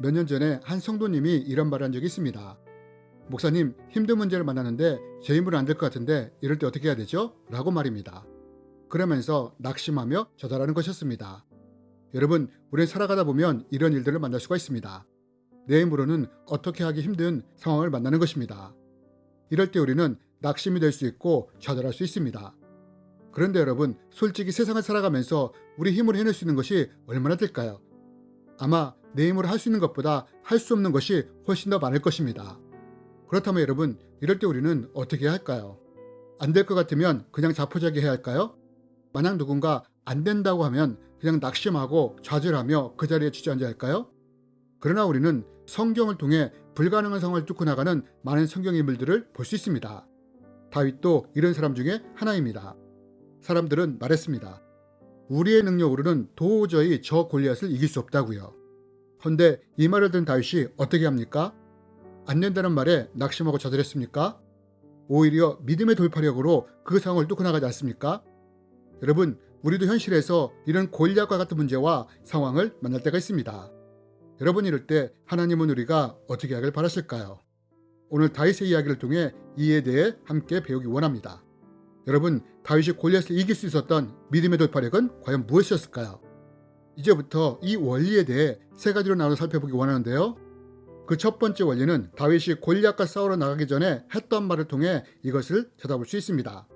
몇 년 전에 한 성도님이 이런 말을 한 적이 있습니다. 목사님, 힘든 문제를 만나는데 제 힘으로 안될 것 같은데 이럴 때 어떻게 해야 되죠? 라고 말입니다. 그러면서 낙심하며 저달하는 것이었습니다. 여러분, 우리는 살아가다 보면 이런 일들을 만날 수가 있습니다. 내 힘으로는 어떻게 하기 힘든 상황을 만나는 것입니다. 이럴 때 우리는 낙심이 될 수 있고 좌절할 수 있습니다. 그런데 여러분, 솔직히 세상을 살아가면서 우리 힘으로 해낼 수 있는 것이 얼마나 될까요? 아마 내 힘으로 할 수 있는 것보다 할 수 없는 것이 훨씬 더 많을 것입니다. 그렇다면 여러분, 이럴 때 우리는 어떻게 해야 할까요? 안 될 것 같으면 그냥 자포자기 해야 할까요? 만약 누군가 안 된다고 하면 그냥 낙심하고 좌절하며 그 자리에 주저앉아야 할까요? 그러나 우리는 성경을 통해 불가능한 상황을 뚫고 나가는 많은 성경 인물들을 볼 수 있습니다. 다윗도 이런 사람 중에 하나입니다. 사람들은 말했습니다. 우리의 능력으로는 도저히 저 골리앗을 이길 수 없다고요. 헌데 이 말을 들은 다윗이 어떻게 합니까? 안 된다는 말에 낙심하고 좌절했습니까? 오히려 믿음의 돌파력으로 그 상황을 뚫고 나가지 않습니까? 여러분, 우리도 현실에서 이런 골리앗과 같은 문제와 상황을 만날 때가 있습니다. 여러분 이럴 때 하나님은 우리가 어떻게 하길 바라실까요? 오늘 다윗의 이야기를 통해 이에 대해 함께 배우기 원합니다. 여러분, 다윗이 골리앗을 이길 수 있었던 믿음의 돌파력은 과연 무엇이었을까요? 이제부터 이 원리에 대해 세 가지로 나눠 살펴보기 원하는데요. 그 첫 번째 원리는 다윗이 골리앗과 싸우러 나가기 전에 했던 말을 통해 이것을 찾아볼 수 있습니다.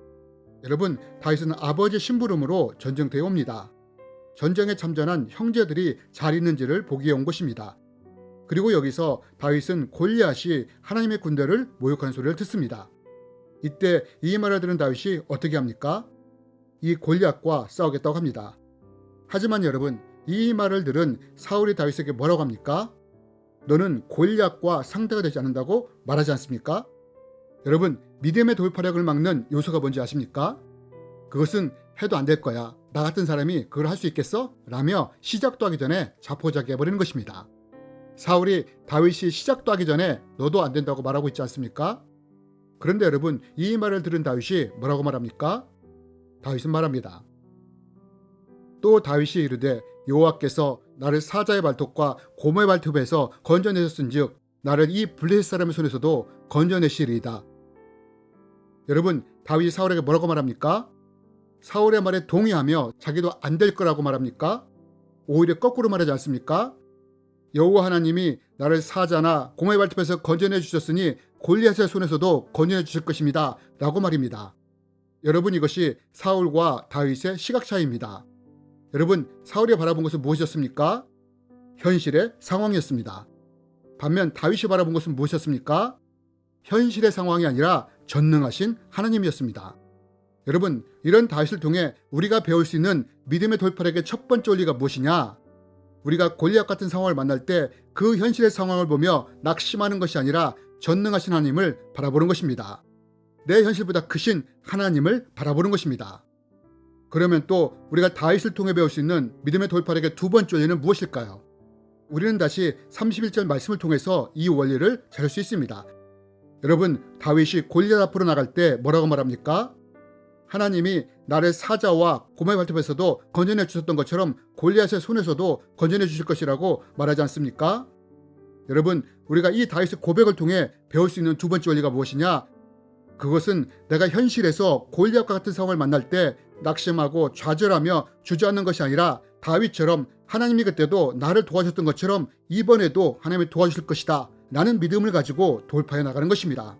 여러분, 다윗은 아버지 심부름으로 전쟁터에 옵니다. 전쟁에 참전한 형제들이 잘 있는지를 보기 위해 온 것입니다. 그리고 여기서 다윗은 골리앗이 하나님의 군대를 모욕하는 소리를 듣습니다. 이때 이 말을 들은 다윗이 어떻게 합니까? 이 골리앗과 싸우겠다고 합니다. 하지만 여러분, 이 말을 들은 사울이 다윗에게 뭐라고 합니까? 너는 골리앗과 상대가 되지 않는다고 말하지 않습니까? 여러분, 믿음의 돌파력을 막는 요소가 뭔지 아십니까? 그것은 해도 안 될 거야. 나 같은 사람이 그걸 할 수 있겠어? 라며 시작도 하기 전에 자포자기 해버리는 것입니다. 사울이 다윗이 시작도 하기 전에 너도 안 된다고 말하고 있지 않습니까? 그런데 여러분, 이 말을 들은 다윗이 뭐라고 말합니까? 다윗은 말합니다. 또 다윗이 이르되 여호와께서 나를 사자의 발톱과 고모의 발톱에서 건져내셨은즉 나를 이 블레셋 사람의 손에서도 건져내시리이다. 여러분, 다윗이 사울에게 뭐라고 말합니까? 사울의 말에 동의하며 자기도 안 될 거라고 말합니까? 오히려 거꾸로 말하지 않습니까? 여호와 하나님이 나를 사자나 공의 발톱에서 건져내 주셨으니 골리앗의 손에서도 건져내 주실 것입니다. 라고 말입니다. 여러분 이것이 사울과 다윗의 시각 차이입니다. 여러분 사울이 바라본 것은 무엇이었습니까? 현실의 상황이었습니다. 반면 다윗이 바라본 것은 무엇이었습니까? 현실의 상황이 아니라 전능하신 하나님이었습니다. 여러분, 이런 다윗을 통해 우리가 배울 수 있는 믿음의 돌파력의 첫 번째 원리가 무엇이냐? 우리가 골리앗 같은 상황을 만날 때 그 현실의 상황을 보며 낙심하는 것이 아니라 전능하신 하나님을 바라보는 것입니다. 내 현실보다 크신 하나님을 바라보는 것입니다. 그러면 또 우리가 다윗을 통해 배울 수 있는 믿음의 돌파력의 두 번째 원리는 무엇일까요? 우리는 다시 31절 말씀을 통해서 이 원리를 찾을 수 있습니다. 여러분, 다윗이 골리앗 앞으로 나갈 때 뭐라고 말합니까? 하나님이 나를 사자와 고마의 발톱에서도 건져내 주셨던 것처럼 골리앗의 손에서도 건져내 주실 것이라고 말하지 않습니까? 여러분, 우리가 이 다윗의 고백을 통해 배울 수 있는 두 번째 원리가 무엇이냐? 그것은 내가 현실에서 골리앗과 같은 상황을 만날 때 낙심하고 좌절하며 주저앉는 것이 아니라 다윗처럼 하나님이 그때도 나를 도와줬던 것처럼 이번에도 하나님이 도와주실 것이다. 라는 믿음을 가지고 돌파해 나가는 것입니다.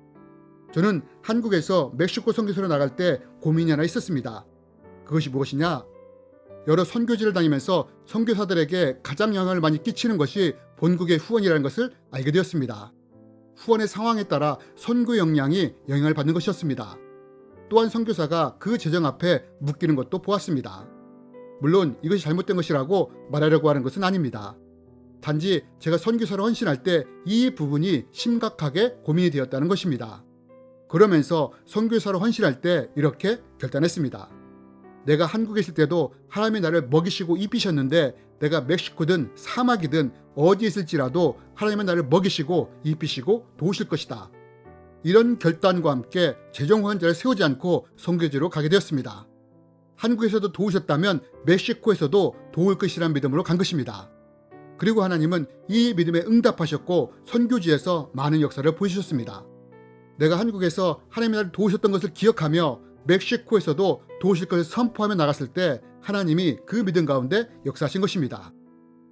저는 한국에서 멕시코 선교소로 나갈 때 고민이 하나 있었습니다. 그것이 무엇이냐? 여러 선교지를 다니면서 선교사들에게 가장 영향을 많이 끼치는 것이 본국의 후원이라는 것을 알게 되었습니다. 후원의 상황에 따라 선교 역량이 영향을 받는 것이었습니다. 또한 선교사가 그 재정 앞에 묶이는 것도 보았습니다. 물론 이것이 잘못된 것이라고 말하려고 하는 것은 아닙니다. 단지 제가 선교사로 헌신할 때 이 부분이 심각하게 고민이 되었다는 것입니다. 그러면서 선교사로 헌신할 때 이렇게 결단했습니다. 내가 한국에 있을 때도 하나님이 나를 먹이시고 입히셨는데 내가 멕시코든 사막이든 어디 있을지라도 하나님은 나를 먹이시고 입히시고 도우실 것이다. 이런 결단과 함께 재정 후원자를 세우지 않고 선교지로 가게 되었습니다. 한국에서도 도우셨다면 멕시코에서도 도울 것이라는 믿음으로 간 것입니다. 그리고 하나님은 이 믿음에 응답하셨고 선교지에서 많은 역사를 보여주셨습니다. 내가 한국에서 하나님의 나를 도우셨던 것을 기억하며 멕시코에서도 도우실 것을 선포하며 나갔을 때 하나님이 그 믿음 가운데 역사하신 것입니다.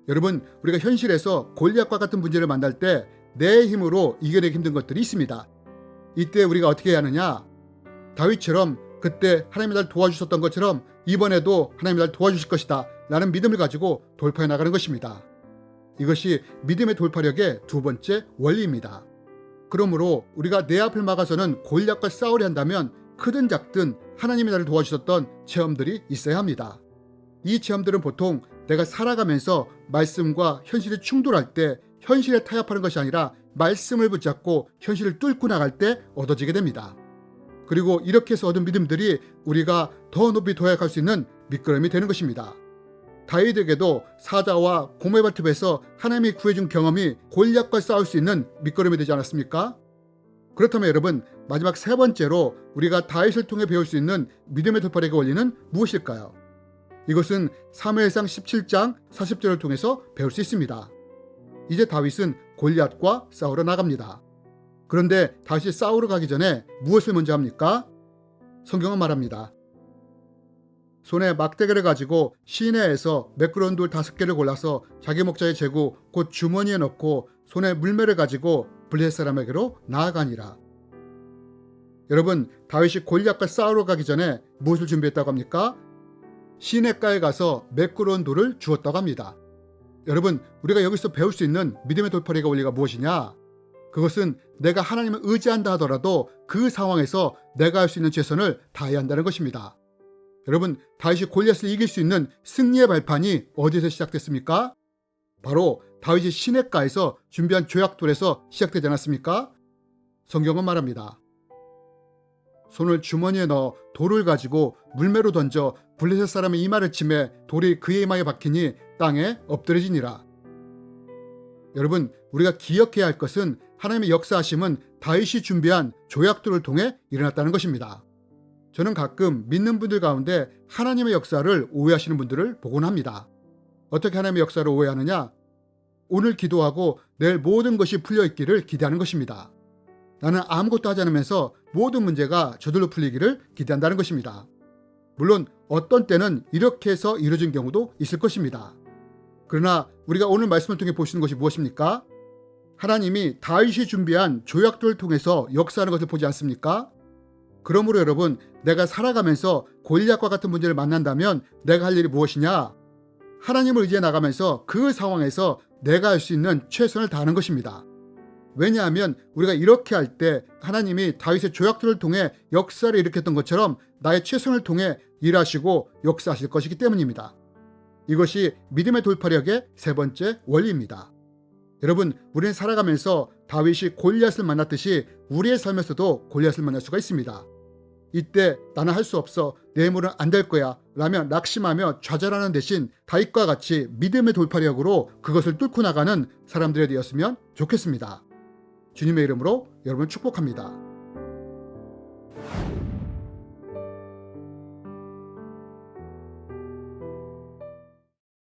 여러분, 우리가 현실에서 골리앗과 같은 문제를 만날 때 내 힘으로 이겨내기 힘든 것들이 있습니다. 이때 우리가 어떻게 해야 하느냐? 다윗처럼 그때 하나님이 날 도와주셨던 것처럼 이번에도 하나님이 날 도와주실 것이다. 라는 믿음을 가지고 돌파해 나가는 것입니다. 이것이 믿음의 돌파력의 두 번째 원리입니다. 그러므로 우리가 내 앞을 막아서는 골리앗과 싸우려 한다면 크든 작든 하나님이 나를 도와주셨던 체험들이 있어야 합니다. 이 체험들은 보통 내가 살아가면서 말씀과 현실이 충돌할 때 현실에 타협하는 것이 아니라 말씀을 붙잡고 현실을 뚫고 나갈 때 얻어지게 됩니다. 그리고 이렇게 해서 얻은 믿음들이 우리가 더 높이 도약할 수 있는 밑거름이 되는 것입니다. 다윗에게도 사자와 고메바트에서 하나님이 구해준 경험이 골리앗과 싸울 수 있는 밑거름이 되지 않았습니까? 그렇다면 여러분 마지막 세 번째로 우리가 다윗을 통해 배울 수 있는 믿음의 돌파력의 원리는 무엇일까요? 이것은 사무엘상 17장 40절을 통해서 배울 수 있습니다. 이제 다윗은 골리앗과 싸우러 나갑니다. 그런데 다윗이 싸우러 가기 전에 무엇을 먼저 합니까? 성경은 말합니다. 손에 막대기를 가지고 시내에서 매끄러운 돌 다섯 개를 골라서 자기 목자에 재고 곧 주머니에 넣고 손에 물매를 가지고 블레셋 사람에게로 나아가니라. 여러분 다윗이 골리앗과 싸우러 가기 전에 무엇을 준비했다고 합니까? 시내가에 가서 매끄러운 돌을 주었다고 합니다. 여러분 우리가 여기서 배울 수 있는 믿음의 돌파리가 원리가 무엇이냐? 그것은 내가 하나님을 의지한다 하더라도 그 상황에서 내가 할 수 있는 최선을 다해야 한다는 것입니다. 여러분 다윗이 골리앗을 이길 수 있는 승리의 발판이 어디서 시작됐습니까? 바로 다윗이 시내가에서 준비한 조약돌에서 시작되지 않았습니까? 성경은 말합니다. 손을 주머니에 넣어 돌을 가지고 물매로 던져 블레셋 사람의 이마를 치매 돌이 그의 이마에 박히니 땅에 엎드려지니라. 여러분 우리가 기억해야 할 것은 하나님의 역사하심은 다윗이 준비한 조약돌을 통해 일어났다는 것입니다. 저는 가끔 믿는 분들 가운데 하나님의 역사를 오해하시는 분들을 보곤 합니다. 어떻게 하나님의 역사를 오해하느냐? 오늘 기도하고 내일 모든 것이 풀려 있기를 기대하는 것입니다. 나는 아무것도 하지 않으면서 모든 문제가 저절로 풀리기를 기대한다는 것입니다. 물론 어떤 때는 이렇게 해서 이루어진 경우도 있을 것입니다. 그러나 우리가 오늘 말씀을 통해 보시는 것이 무엇입니까? 하나님이 다윗이 준비한 조약들을 통해서 역사하는 것을 보지 않습니까? 그러므로 여러분, 내가 살아가면서 골리앗과 같은 문제를 만난다면 내가 할 일이 무엇이냐? 하나님을 의지해 나가면서 그 상황에서 내가 할 수 있는 최선을 다하는 것입니다. 왜냐하면 우리가 이렇게 할 때 하나님이 다윗의 조약들을 통해 역사를 일으켰던 것처럼 나의 최선을 통해 일하시고 역사하실 것이기 때문입니다. 이것이 믿음의 돌파력의 세 번째 원리입니다. 여러분, 우리는 살아가면서 다윗이 골리앗을 만났듯이 우리의 삶에서도 골리앗을 만날 수가 있습니다. 이때 나는 할 수 없어 내 힘으로는 안 될 거야 라며 낙심하며 좌절하는 대신 다윗과 같이 믿음의 돌파력으로 그것을 뚫고 나가는 사람들이 되었으면 좋겠습니다. 주님의 이름으로 여러분 축복합니다.